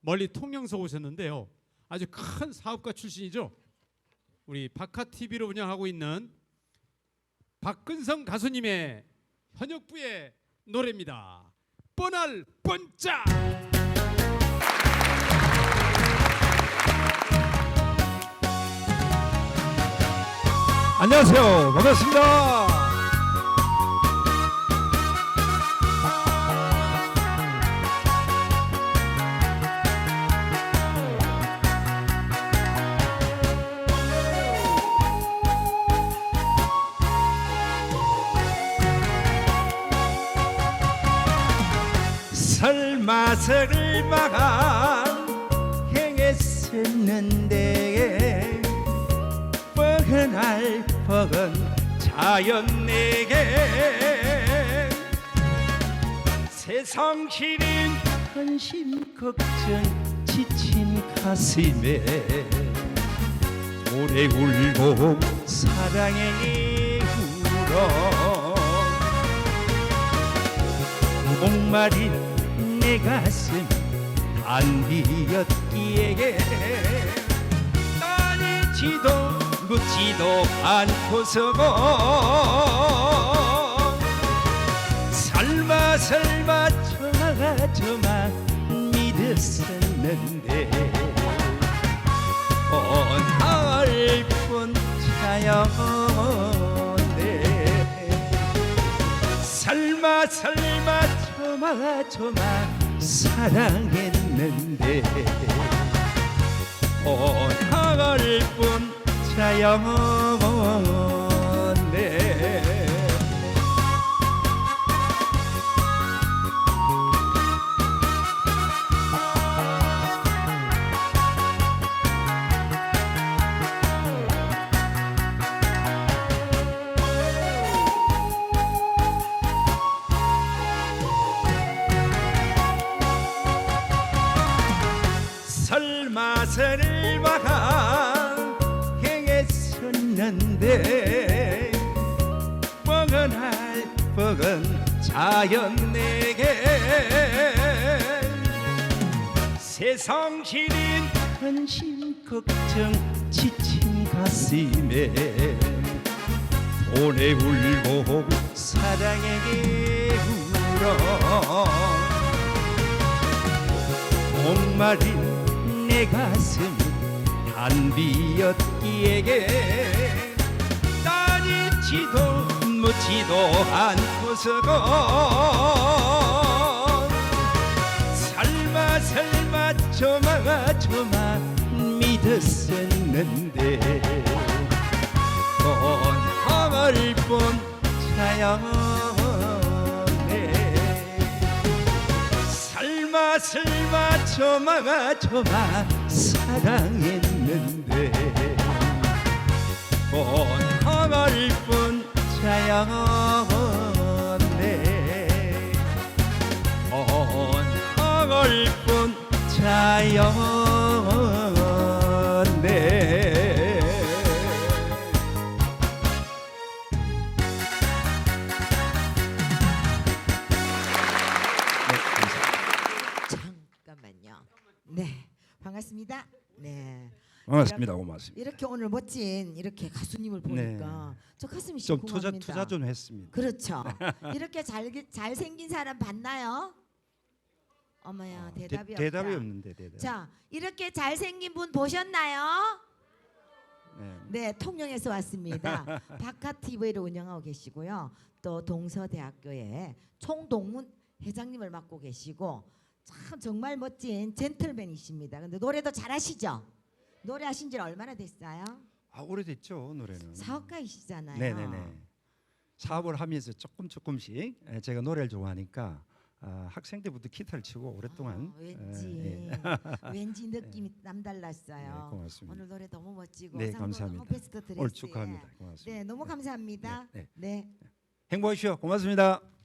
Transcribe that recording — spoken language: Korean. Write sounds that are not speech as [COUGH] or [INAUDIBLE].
멀리 통영서 오셨는데요. 아주 큰 사업가 출신이죠. 우리 박하 TV를 운영하고 있는 박근성 가수님의 현역부의 노래입니다. 뻔할 뻔짜. 안녕하세요. 반갑습니다. 설마 설마 행했었는데 뻔할 뻔은 자연 내게 세상 시린 근심 걱정 지친 가슴에 오래 울고 사랑에 울어 목마른 내 가슴 단비였기에 따지지도 묻지도 않고서고 설마 설마 저마 저마 믿었었는데 오늘 뿐 차였네 설마 설마 저마 사랑했는데. 오늘 뿐 차였네 설마 설마 행했었는데 뻐근할 뻐근 자연 내게 세상 시린 근심 걱정 지친 가슴에 오래 울고 사랑에게 울어. 목마른 내 가슴 단비였기에 따지지도 묻지도 않고서고 설마 설마 저마 저마 믿었었는데 오늘 뿐 차였 설마 저마 저마 사랑했는데. 오늘 뿐 차였네. 오늘 뿐 차였네 반갑습니다. 네, 반갑습니다. 고맙습니다. 이렇게 오늘 멋진 이렇게 가수님을 보니까 저 가슴이 네. 좀. 투자 투자 좀 했습니다. 그렇죠. [LAUGHS] 이렇게 잘 잘 생긴 사람 봤나요? 어머야 어, 대답이 대, 없다. 대답이 없는데 대답. 자, 이렇게 잘생긴 분 보셨나요? 네. 네, 통영에서 왔습니다. [LAUGHS] 박하 TV를 운영하고 계시고요. 또 동서대학교의 총동문 회장님을 맡고 계시고 참 정말 멋진 젠틀맨이십니다. 근데 노래도 잘하시죠? 노래하신 지 얼마나 됐어요? 아 오래됐죠 노래는. 사업가이시잖아요. 네네네. 사업을 하면서 조금 조금씩 에, 제가 노래를 좋아하니까 아, 학생 때부터 기타를 치고 오랫동안 아, 왠지 에, 예. [LAUGHS] 왠지 느낌이 남달랐어요. 네, 고맙습니다. 오늘 노래 너무 멋지고 네, 감사합니다. 너무 베스트 드레스. 오늘 축하합니다. 고맙습니다. 네, 너무 감사합니다. 네, 네. 행복하십시오. 고맙습니다.